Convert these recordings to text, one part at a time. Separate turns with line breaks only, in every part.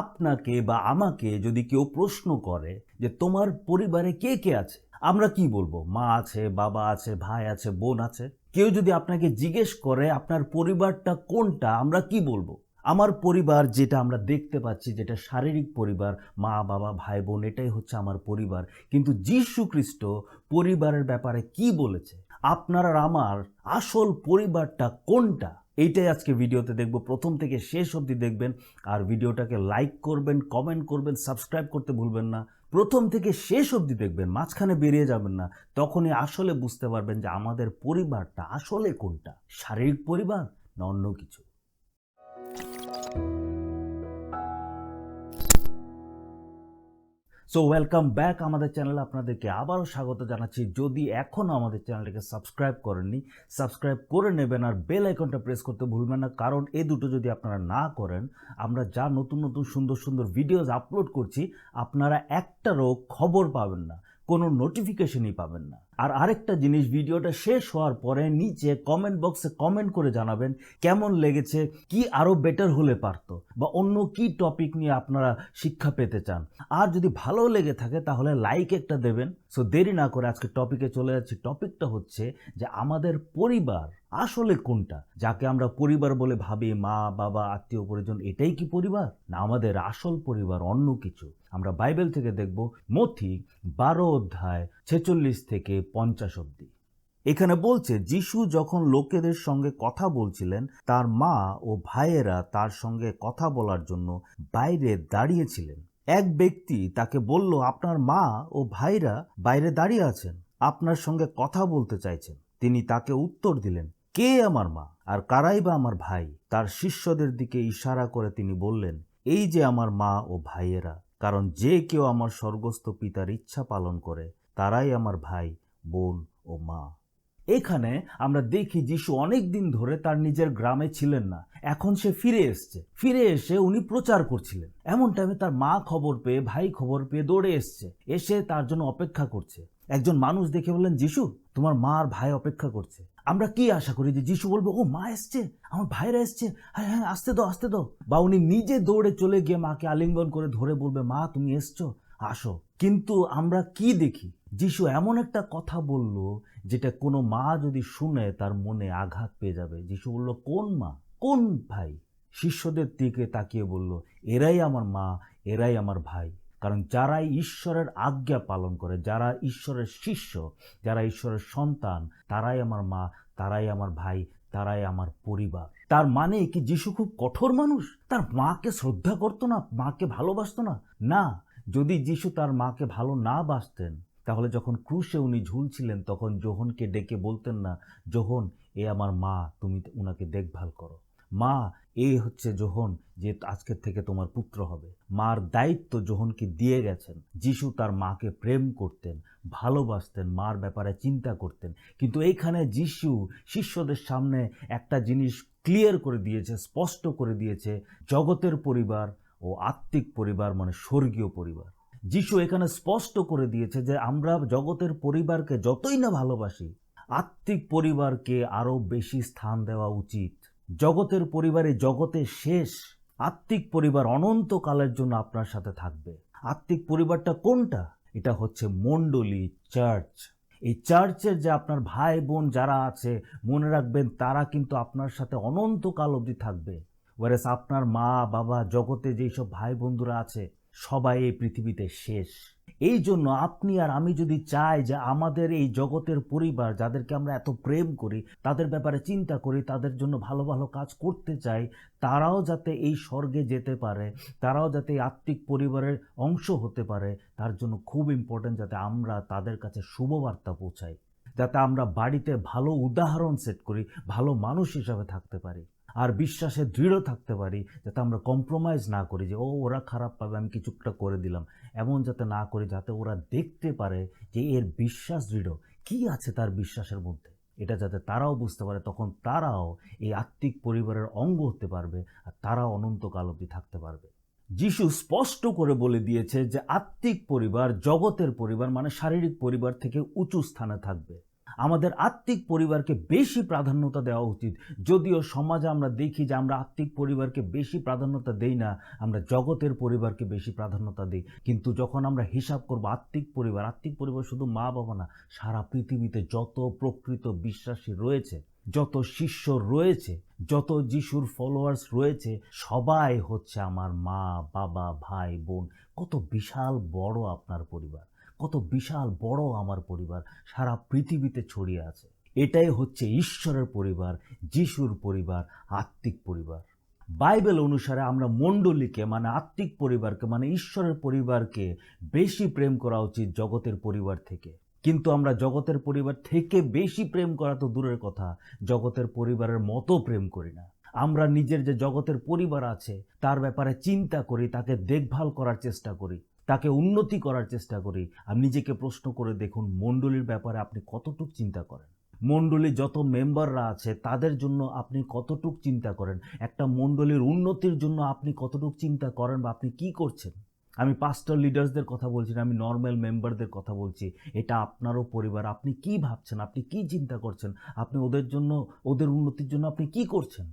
আপনাকে বা আমাকে যদি কেউ প্রশ্ন করে যে তোমার পরিবারে কে কে আছে, আমরা কি বলব? মা আছে, বাবা আছে, ভাই আছে, বোন আছে? কেউ যদি আপনাকে জিজ্ঞেস করে আপনার পরিবারটা কোনটা, আমরা কি বলব? আমার পরিবার যেটা আমরা দেখতে পাচ্ছি যেটা শারীরিক পরিবার, মা, বাবা, ভাই, বোন, এটাই হচ্ছে আমার পরিবার। কিন্তু যীশু খ্রিস্ট পরিবারের ব্যাপারে কি বলেছে? আপনার আর আমার আসল পরিবারটা কোনটা? এইটাই আজকে ভিডিওতে দেখব। প্রথম থেকে শেষ অবধি দেখবেন আর ভিডিওটাকে লাইক করবেন কমেন্ট করবেন সাবস্ক্রাইব করতে ভুলবেন না। প্রথম থেকে শেষ অবধি দেখবেন, মাঝখানে বেরিয়ে যাবেন না। তখনই আসলে বুঝতে পারবেন যে আমাদের পরিবারটা আসলে কোনটা? শারীরিক পরিবার না অন্য কিছু? সো ওয়েলকাম ব্যাক আমাদের চ্যানেলে আপনাদেরকে আবারও স্বাগত জানাচ্ছি। যদি এখনও আমাদের চ্যানেলটাকে সাবস্ক্রাইব করেননি সাবস্ক্রাইব করে নেবেন আর বেল আইকনটা প্রেস করতে ভুলবেন না। কারণ এই দুটো যদি আপনারা না করেন, আমরা যা নতুন নতুন, সুন্দর সুন্দর ভিডিওজ আপলোড করছি, আপনারা একটারও খবর পাবেন না, কোনো নোটিফিকেশনই পাবেন না। আর আরেকটা জিনিস, ভিডিওটা শেষ হওয়ার পরে নিচে কমেন্ট বক্সে কমেন্ট করে জানাবেন কেমন লেগেছে, কি আরও বেটার হলে পারতো বা অন্য কি টপিক নিয়ে আপনারা শিক্ষা পেতে চান। আর যদি ভালো লেগে থাকে তাহলে লাইক একটা দেবেন। সো দেরি না করে আজকে টপিকে চলে যাচ্ছি। টপিকটা হচ্ছে যে আমাদের পরিবার আসলে কোনটা? যাকে আমরা পরিবার বলে ভাবি, মা, বাবা, আত্মীয়, পরিজন, এটাই কি পরিবার? না, আমাদের আসল পরিবার অন্য কিছু? আমরা বাইবেল থেকে দেখব মথি বারো অধ্যায় ছেচল্লিশ থেকে পঞ্চাশ অব্দি এখানে বলছে, যিশু যখন লোকেদের সঙ্গে কথা বলছিলেন, তার মা ও ভাইয়েরা তার সঙ্গে কথা বলার জন্য বাইরে দাঁড়িয়েছিলেন। এক ব্যক্তি তাকে বলল, আপনার মা ও ভাইরা বাইরে দাঁড়িয়ে আছেন, আপনার সঙ্গে কথা বলতে চাইছেন। তিনি তাকে উত্তর দিলেন, কে আমার মা আর কারাই বা আমার ভাই? তার শিষ্যদের দিকে ইশারা করে তিনি বললেন, এই যে আমার মা ও ভাইয়েরা, কারণ যে কেউ আমার স্বর্গস্থ পিতার ইচ্ছা পালন করে তারাই আমার ভাই, বোন ও মা। এখানে আমরা দেখি যিশু অনেক দিন ধরে তার নিজের গ্রামে ছিলেন না। এখন সে ফিরে এসছে। ফিরে এসে উনি প্রচার করছিলেন। এমন টাইমে তার মা খবর পেয়ে, ভাই খবর পেয়ে দৌড়ে এসছে। এসে তার জন্য অপেক্ষা করছে। একজন মানুষ দেখে বললেন, যিশু, তোমার মা আর ভাই অপেক্ষা করছে। আমরা কি আশা করি যে যিশু বলবে, ও, মা এসছে। আমার ভাইরা এসছে। হ্যাঁ হ্যাঁ আসতে দাও আসতে দাও বা উনি নিজে দৌড়ে চলে গিয়ে মাকে আলিঙ্গন করে ধরে বলবে, মা, তুমি এসছো, আসো। কিন্তু আমরা কি দেখি? যিশু এমন একটা কথা বলল যেটা কোনো মা যদি শুনে তার মনে আঘাত পেয়ে যাবে। যিশু বলল, কোন মা? কোন ভাই? শিষ্যদের দিকে তাকিয়ে বলল, এরাই আমার মা, এরাই আমার ভাই। কারণ যারা ঈশ্বরের আজ্ঞা পালন করে, যারা ঈশ্বরের শিষ্য, যারা ঈশ্বরের সন্তান, তারাই আমার মা, তারাই আমার ভাই, তারাই আমার পরিবার। তার মানে কি যিশু খুব কঠোর মানুষ? তার মাকে শ্রদ্ধা করতো না, মাকে ভালোবাসতো না? না, যদি যিশু তার মাকে ভালো না বাসতেন তাহলে যখন ক্রুশে উনি ঝুলছিলেন, তখন জোহনকে ডেকে বলতেন না জোহন এ আমার মা, তুমি ওনাকে দেখভাল করো। মা, এ হচ্ছে জোহন যে আজকের থেকে তোমার পুত্র হবে। মার দায়িত্ব জোহনকে দিয়ে গেছেন। যিশু তার মাকে প্রেম করতেন, ভালোবাসতেন, মার ব্যাপারে চিন্তা করতেন। কিন্তু এইখানে যিশু শিষ্যদের সামনে একটা জিনিস ক্লিয়ার করে দিয়েছে, স্পষ্ট করে দিয়েছে, জগতের পরিবার ও আত্মিক পরিবার মানে স্বর্গীয় পরিবার। যিশু এখানে স্পষ্ট করে দিয়েছে যে আমরা জগতের পরিবারকে যতই না ভালোবাসি, আত্মিক পরিবারকে আরও বেশি স্থান দেওয়া উচিত। জগতের পরিবারে জগতে শেষ, আত্মিক পরিবার অনন্তকালের জন্য আপনার সাথে থাকবে। আত্মিক পরিবারটা কোনটা? এটা হচ্ছে মণ্ডলী চার্চ। এই চার্চের যে আপনার ভাই বোন যারা আছে, মনে রাখবেন তারা কিন্তু আপনার সাথে অনন্তকাল অবধি থাকবে। ওয়ারেস আপনার মা, বাবা, জগতে যেই সব ভাই বন্ধুরা আছে সবাই এই পৃথিবীতে শেষ। এই জন্য আপনি আর আমি যদি চাই যে আমাদের এই জগতের পরিবার যাদেরকে আমরা এত প্রেম করি, তাদের ব্যাপারে চিন্তা করি, তাদের জন্য ভালো ভালো কাজ করতে চাই, তারাও যাতে এই স্বর্গে যেতে পারে, তারাও যাতে আত্মিক পরিবারের অংশ হতে পারে, তার জন্য খুব ইম্পর্টেন্ট যাতে আমরা তাদের কাছে শুভবার্তা পৌঁছাই, যাতে আমরা বাড়িতে ভালো উদাহরণ সেট করি, ভালো মানুষ হিসাবে থাকতে পারি। আর বিশ্বাসে দৃঢ় থাকতে পারি যাতে আমরা কম্প্রোমাইজ না করি যে, ও, ওরা খারাপ পাবে, আমি কিছুটা করে দিলাম। এমন যাতে না করি, যাতে ওরা দেখতে পারে যে, এর বিশ্বাস দৃঢ়। কি আছে তার বিশ্বাসের মধ্যে? এটা যাতে তারাও বুঝতে পারে, তখন তারাও এই আত্মিক পরিবারের অঙ্গ হতে পারবে আর তারাও অনন্তকাল অবধি থাকতে পারবে। যিশু স্পষ্ট করে বলে দিয়েছে যে, আত্মিক পরিবার জগতের পরিবার মানে শারীরিক পরিবার থেকে উঁচু স্থানে থাকবে। আমাদের আত্মিক পরিবারকে বেশি প্রাধান্যতা দেওয়া উচিত। যদিও সমাজে আমরা দেখি যে আমরা আত্মিক পরিবারকে বেশি প্রাধান্যতা দেই না, আমরা জগতের পরিবারকে বেশি প্রাধান্যতা দিই। কিন্তু যখন আমরা হিসাব করব আত্মিক পরিবার আত্মিক পরিবার শুধু মা বাবা না, সারা পৃথিবীতে যত প্রকৃত বিশ্বাসী রয়েছে, যত শিষ্য রয়েছে, যত যিশুর ফলোয়ার্স রয়েছে, সবাই হচ্ছে আমার মা, বাবা, ভাই, বোন। কত বিশাল বড় আপনার পরিবার। কত বিশাল বড় আমার পরিবার সারা পৃথিবীতে ছড়িয়ে আছে। এটাই হচ্ছে ঈশ্বরের পরিবার, যিশুর পরিবার, আত্মিক পরিবার। বাইবেল অনুসারে আমরা মণ্ডলীকে মানে আত্মিক পরিবারকে মানে ঈশ্বরের পরিবারকে বেশি প্রেম করা উচিত জগতের পরিবার থেকে। কিন্তু আমরা জগতের পরিবার থেকে বেশি প্রেম করা তো দূরের কথা, জগতের পরিবারের মতো প্রেম করি না। আমরা নিজের যে জগতের পরিবার আছে, তার ব্যাপারে চিন্তা করি, তাকে দেখভাল করার চেষ্টা করি। তাকে উন্নতি করার চেষ্টা করি। আর নিজেকে প্রশ্ন করে দেখুন মণ্ডলীর ব্যাপারে আপনি কতটুক চিন্তা করেন। মণ্ডলী যত মেম্বাররা আছে তাদের জন্য আপনি কতটুক চিন্তা করেন। একটা মণ্ডলীর উন্নতির জন্য আপনি কতটুক চিন্তা করেন বা আপনি কি করছেন। আমি পাস্টার লিডার্সদের কথা বলছি না, আমি নর্মাল মেম্বারদের কথা বলছি। এটা আপনারও পরিবার, আপনি কি ভাবছেন? আপনি কি চিন্তা করছেন? আপনি ওদের জন্য, ওদের উন্নতির জন্য আপনি কি করছেন?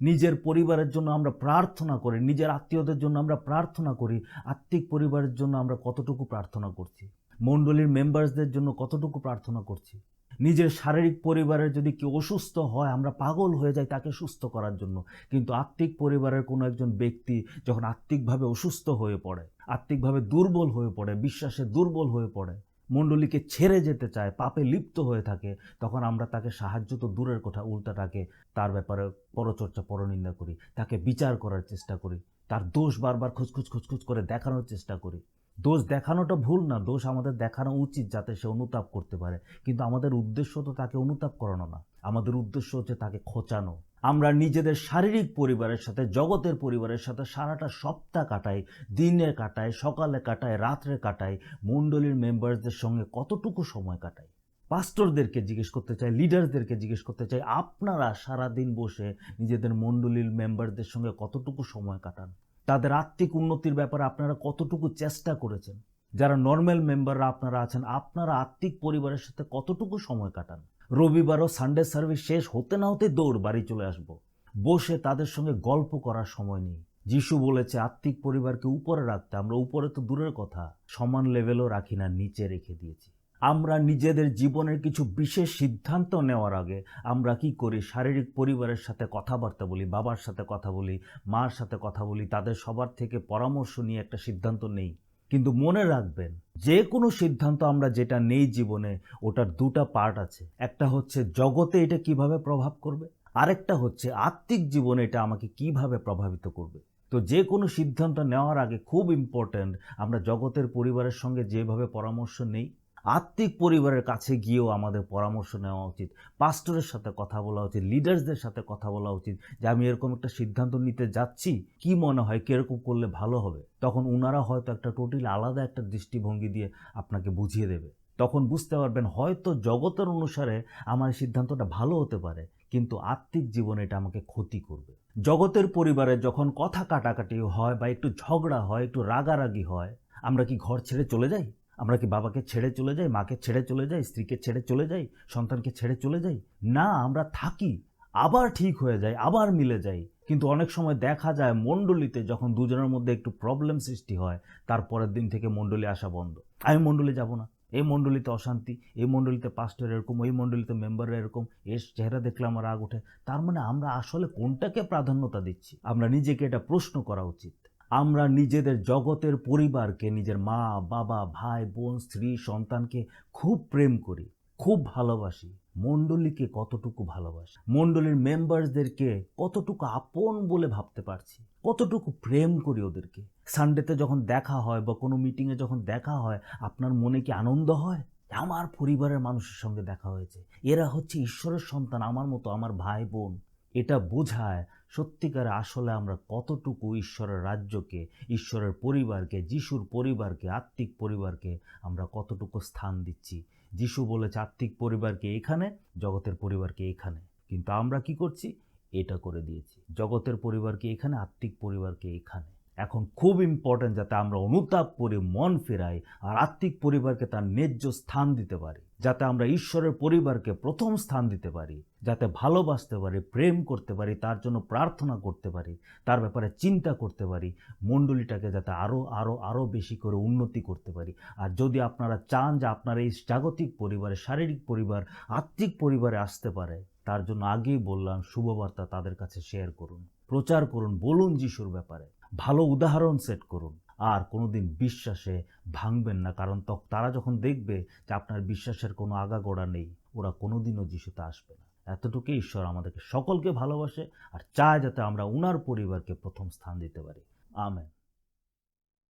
নিজের পরিবারের জন্য আমরা প্রার্থনা করি, নিজের আত্মীয়দের জন্য আমরা প্রার্থনা করি, আত্মিক পরিবারের জন্য আমরা কতটুকু প্রার্থনা করছি? মণ্ডলীর মেম্বার্সদের জন্য কতটুকু প্রার্থনা করছি? নিজের শারীরিক পরিবারের যদি কেউ অসুস্থ হয়, আমরা পাগল হয়ে যাই তাকে সুস্থ করার জন্য। কিন্তু আত্মিক পরিবারের কোনো একজন ব্যক্তি যখন আত্মিকভাবে অসুস্থ হয়ে পড়ে, আত্মিকভাবে দুর্বল হয়ে পড়ে, বিশ্বাসে দুর্বল হয়ে পড়ে মণ্ডলীকে ছেড়ে যেতে চায়, পাপে লিপ্ত হয়ে থাকে, তখন আমরা তাকে সাহায্য তো দূরের কথা উল্টাটাকে তার ব্যাপারে পরচর্চা, পরনিন্দা করি, তাকে বিচার করার চেষ্টা করি, তার দোষ বারবার খুচখুচ খুচখুচ করে দেখানোর চেষ্টা করি। দোষ দেখানোটা ভুল না, দোষ আমাদের দেখানো উচিত যাতে সে অনুতাপ করতে পারে, কিন্তু আমাদের উদ্দেশ্য তো তাকে অনুতাপ করানো না। আমাদের উদ্দেশ্য হচ্ছে তাকে খোঁচানো। আমরা নিজেদের শারীরিক পরিবারের সাথে, জগতের পরিবারের সাথে সারাটা সপ্তাহ কাটাই দিনে কাটাই, সকালে কাটাই, রাত্রে কাটাই, মণ্ডলীর মেম্বারসদের সঙ্গে কতটুকু সময় কাটাই? পাস্টরদেরকে জিজ্ঞেস করতে চাই লিডারদেরকে জিজ্ঞেস করতে চাই, আপনারা সারা দিন বসে নিজেদের মণ্ডলীর মেম্বারদের সঙ্গে কতটুকু সময় কাটান? তাদের আত্মিক উন্নতির ব্যাপারে আপনারা কতটুকু চেষ্টা করেছেন? যারা নর্মাল মেম্বাররা আপনারা আছেন, আপনারা আত্মিক পরিবারের সাথে কতটুকু সময় কাটান? রবিবারও সানডে সার্ভিস শেষ হতে না হতে দৌড় বাড়ি চলে আসব। বসে তাদের সঙ্গে গল্প করার সময় নেই। যিশু বলেছে, আত্মিক পরিবারকে উপরে রাখতে আমরা উপরে তো দূরের কথা। সমান লেভেলও রাখি না, নিচে রেখে দিয়েছি। আমরা নিজেদের জীবনের কিছু বিশেষ সিদ্ধান্ত নেওয়ার আগে আমরা কি করি? শারীরিক পরিবারের সাথে কথাবার্তা বলি, বাবার সাথে কথা বলি, মার সাথে কথা বলি, তাদের সবার থেকে পরামর্শ নিয়ে একটা সিদ্ধান্ত নেই। কিন্তু মনে রাখবেন যে কোনো সিদ্ধান্ত আমরা যেটা নেই জীবনে, ওটার দুটা পার্ট আছে। একটা হচ্ছে জগতে এটা কীভাবে প্রভাব করবে? আরেকটা হচ্ছে আত্মিক জীবনে এটা আমাকে কীভাবে প্রভাবিত করবে? তো যে কোনো সিদ্ধান্ত নেওয়ার আগে খুব ইম্পর্ট্যান্ট আমরা জগতের পরিবারের সঙ্গে যেভাবে পরামর্শ নেই আত্মিক পরিবারের কাছে গিয়েও আমাদের পরামর্শ নেওয়া উচিত। পাস্টরের সাথে কথা বলা উচিত, লিডার্সদের সাথে কথা বলা উচিত যে, আমি এরকম একটা সিদ্ধান্ত নিতে যাচ্ছি, কি মনে হয়, কীরকম করলে ভালো হবে? তখন ওনারা হয়তো একটা টোটালি আলাদা একটা দৃষ্টিভঙ্গি দিয়ে আপনাকে বুঝিয়ে দেবে। তখন বুঝতে পারবেন, হয়তো জগতের অনুসারে আমার সিদ্ধান্তটা ভালো হতে পারে, কিন্তু আত্মিক জীবনে এটা আমাকে ক্ষতি করবে। জগতের পরিবারে যখন কথা কাটাকাটি হয় বা একটু ঝগড়া হয়, একটু রাগারাগি হয়, আমরা কি ঘর ছেড়ে চলে যাই? আমরা কি বাবাকে ছেড়ে চলে যাই, মাকে ছেড়ে চলে যাই, স্ত্রীকে ছেড়ে চলে যাই, সন্তানকে ছেড়ে চলে যাই? না, আমরা থাকি, আবার ঠিক হয়ে যায়, আবার মিলে যাই কিন্তু অনেক সময় দেখা যায় মণ্ডলীতে যখন দুজনের মধ্যে একটু প্রবলেম সৃষ্টি হয় তারপরের দিন থেকে মণ্ডলী আসা বন্ধ। আমি মণ্ডলী যাব না। এই মণ্ডলীতে অশান্তি, এই মণ্ডলীতে পাস্টার এরকম ওই মণ্ডলীতে মেম্বাররা এরকম, এর চেহারা দেখলে আমার রাগ ওঠে। তার মানে আমরা আসলে কোনটাকে প্রাধান্যতা দিচ্ছি? আমরা নিজেকে এটা প্রশ্ন করা উচিত। আমরা নিজেদের জগতের পরিবারকে, নিজের মা, বাবা, ভাই, বোন, স্ত্রী, সন্তানকে খুব প্রেম করি, খুব ভালোবাসি। মণ্ডলীকে কতটুকু ভালোবাসি? মণ্ডলীর মেম্বারসদেরকে কতটুকু আপন বলে ভাবতে পারছি? কতটুকু প্রেম করি ওদেরকে? সানডেতে যখন দেখা হয় বা কোনো মিটিংয়ে যখন দেখা হয়, আপনার মনে কি আনন্দ হয়? আমার পরিবারের মানুষের সঙ্গে দেখা হয়েছে। এরা হচ্ছে ঈশ্বরের সন্তান, আমার মতো, আমার ভাই, বোন। এটা বোঝায় সত্যিকারে আসলে আমরা কতটুকু ঈশ্বরের রাজ্যকে, ঈশ্বরের পরিবারকে, যিশুর পরিবারকে, আত্মিক পরিবারকে আমরা কতটুকু স্থান দিচ্ছি। যিশু বলেছে, আত্মিক পরিবারকে এখানে, জগতের পরিবারকে এখানে? কিন্তু আমরা কি করছি? এটা করে দিয়েছি। জগতের পরিবারকে এখানে, আত্মিক পরিবারকে এখানে। এখন খুব ইম্পর্ট্যান্ট যাতে আমরা অনুতাপ করে মন ফেরাই আর আত্মিক পরিবারকে তার ন্যায্য স্থান দিতে পারি। যাতে আমরা ঈশ্বরের পরিবারকে প্রথম স্থান দিতে পারি, যাতে ভালোবাসতে পারি, প্রেম করতে পারি, তার জন্য প্রার্থনা করতে পারি, তার ব্যাপারে চিন্তা করতে পারি, মণ্ডলীটাকে যাতে আরও আরও আরও বেশি করে উন্নতি করতে পারি। আর যদি আপনারা চান যে আপনার এই জাগতিক পরিবারে, শারীরিক পরিবার, আত্মিক পরিবারে আসতে পারে, তার জন্য আগেই বললাম, শুভবার্তা তাদের কাছে শেয়ার করুন। প্রচার করুন, বলুন যিশুর ব্যাপারে। ভালো উদাহরণ সেট করুন। আর কোনোদিন বিশ্বাসে ভাঙবেন না, কারণ তারা যখন দেখবে যে আপনার বিশ্বাসের কোনো আগাগোড়া নেই, ওরা কোনোদিনও যিশুতে আসবে না। এতটুকুই ঈশ্বর আমাদেরকে সকলকে ভালোবাসে আর চায় যাতে আমরা উনার পরিবারকে প্রথম স্থান দিতে পারি। আমেন।